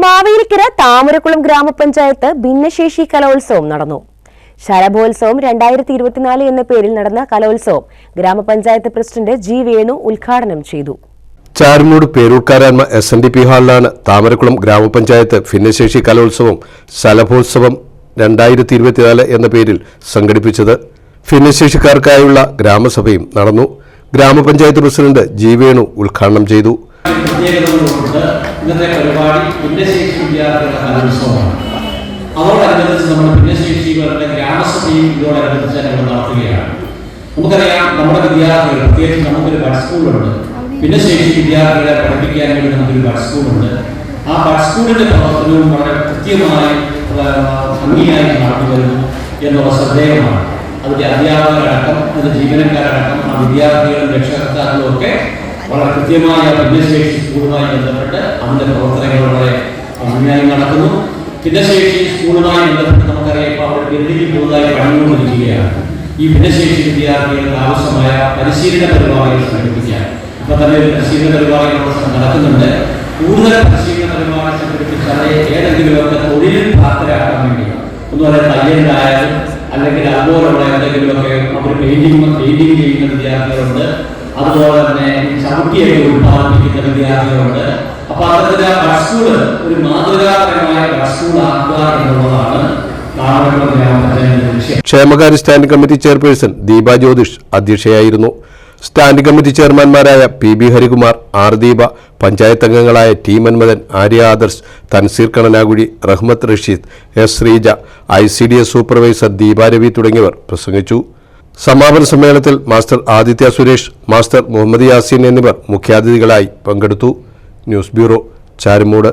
മാവേലിക്കര താമരക്കുളം ഗ്രാമപഞ്ചായത്ത് ഭിന്നശേഷി കലോത്സവം നടന്നു. ശരഭോത്സവം രണ്ടായിരത്തി ഇരുപത്തിനാല് എന്ന പേരിൽ നടന്ന കലോത്സവം ഗ്രാമപഞ്ചായത്ത് പ്രസിഡന്റ് ജി വേണു ഉദ്ഘാടനം ചെയ്തു. ചാരുമൂട് പേരൂർക്കാരാൻമ എസ് എൻ ഡി പി ഹാളിലാണ് താമരക്കുളം ഗ്രാമപഞ്ചായത്ത് ഭിന്നശേഷി കലോത്സവം ശലഭോത്സവം രണ്ടായിരത്തി ഇരുപത്തിനാല് എന്ന പേരിൽ സംഘടിപ്പിച്ചത്. ഭിന്നശേഷിക്കാർക്കായുള്ള ഗ്രാമസഭയും നടന്നു. ഗ്രാമപഞ്ചായത്ത് പ്രസിഡന്റ് ജി വേണു ഉദ്ഘാടനം ചെയ്തു. പ്രത്യേകതകളുണ്ട് ഇന്നത്തെ പരിപാടി ഭിന്നശേഷി വിദ്യാർത്ഥികളുടെ കലോത്സവമാണ്. അതോടനുബന്ധിച്ച് നമ്മൾ ഭിന്നശേഷികളുടെ ഗ്രാമസഭയും ഇതോടനുബന്ധിച്ച് ഞങ്ങൾ നടത്തുകയാണ്. നമുക്കറിയാം നമ്മുടെ വിദ്യാർത്ഥികൾ പ്രത്യേകിച്ച് നമുക്കൊരു ബഡ് സ്കൂളുണ്ട്. ഭിന്നശേഷി വിദ്യാർത്ഥികളെ പഠിപ്പിക്കാൻ വേണ്ടി നമുക്കൊരു ബഡ് സ്കൂളുണ്ട്. ആ ബഡ് സ്കൂളിന്റെ പ്രവർത്തനവും വളരെ കൃത്യമായി ഭംഗിയായി നടന്നു വരുന്നു എന്നുള്ള ശ്രദ്ധേയമാണ്. അതിന്റെ അധ്യാപകരടക്കം അതിന്റെ ജീവനക്കാരടക്കം ആ വിദ്യാർത്ഥികളും രക്ഷകർത്താക്കളും ഒക്കെ വളരെ കൃത്യമായ ഭിന്നശേഷി സ്കൂളുമായി ബന്ധപ്പെട്ട് അതിന്റെ പ്രവർത്തനങ്ങൾ വളരെ ഭംഗിയായി നടക്കുന്നു. ഭിന്നശേഷി സ്കൂളുമായി ബന്ധപ്പെട്ട് നമുക്കറിയാം ഇപ്പോൾ അവർ ബിൽഡിംഗിൽ പുതുതായി പണിതുകൊണ്ടിരിക്കുകയാണ് ഈ ഭിന്നശേഷി വിദ്യാർത്ഥികൾക്ക് ആവശ്യമായ പരിശീലന പരിപാടികൾ സംഘടിപ്പിക്കാൻ. ഇപ്പൊ തന്നെ ഒരു പരിശീലന പരിപാടികൾ നടക്കുന്നുണ്ട് കൂടുതൽ പരിശീലന പരിപാടി സംഘടിപ്പിച്ചാൽ ഏതെങ്കിലുമൊക്കെ തൊഴിലിൽ പ്രാപ്തരാക്കാൻ വേണ്ടി ഒന്ന് പറയാൻ തയ്യലായാലും അല്ലെങ്കിൽ അതുപോലുള്ള എന്തെങ്കിലുമൊക്കെ അവർ പെയിന്റിംഗ് പെയിന്റിംഗ് ചെയ്യുന്ന വിദ്യാർത്ഥികളുണ്ട്. അതുപോലെ തന്നെ ചവിട്ടിയൊക്കെ ഉൽപ്പാദിപ്പിക്കുന്ന വിദ്യാർത്ഥികളുണ്ട്. അപ്പൊ അതിന്റെ ബസ്സുകൾ ഒരു മാതൃകാപരമായ ആക്കുക എന്നുള്ളതാണ് ക്ഷേമകാര്യ stand committee chairperson Deepa Jyothish അധ്യക്ഷയായിരുന്നു. Stand committee ചെയർമാൻമാരായ P B Harikumar R Deepa panchayat അംഗങ്ങളായ T Manmadan Arya Adarsh Tanseer Kananakuzhi Rahmath Rasheed S Sreeja I C D S supervisor Deeparavi തുടങ്ങിയവർ പ്രസംഗിച്ചു. സമാപന സമ്മേളനത്തിൽ മാസ്റ്റർ ആദിത്യ സുരേഷ് മാസ്റ്റർ മുഹമ്മദ് യാസീൻ എന്നിവർ മുഖ്യാതിഥികളായി പങ്കെടുത്തു. News bureau Charummood.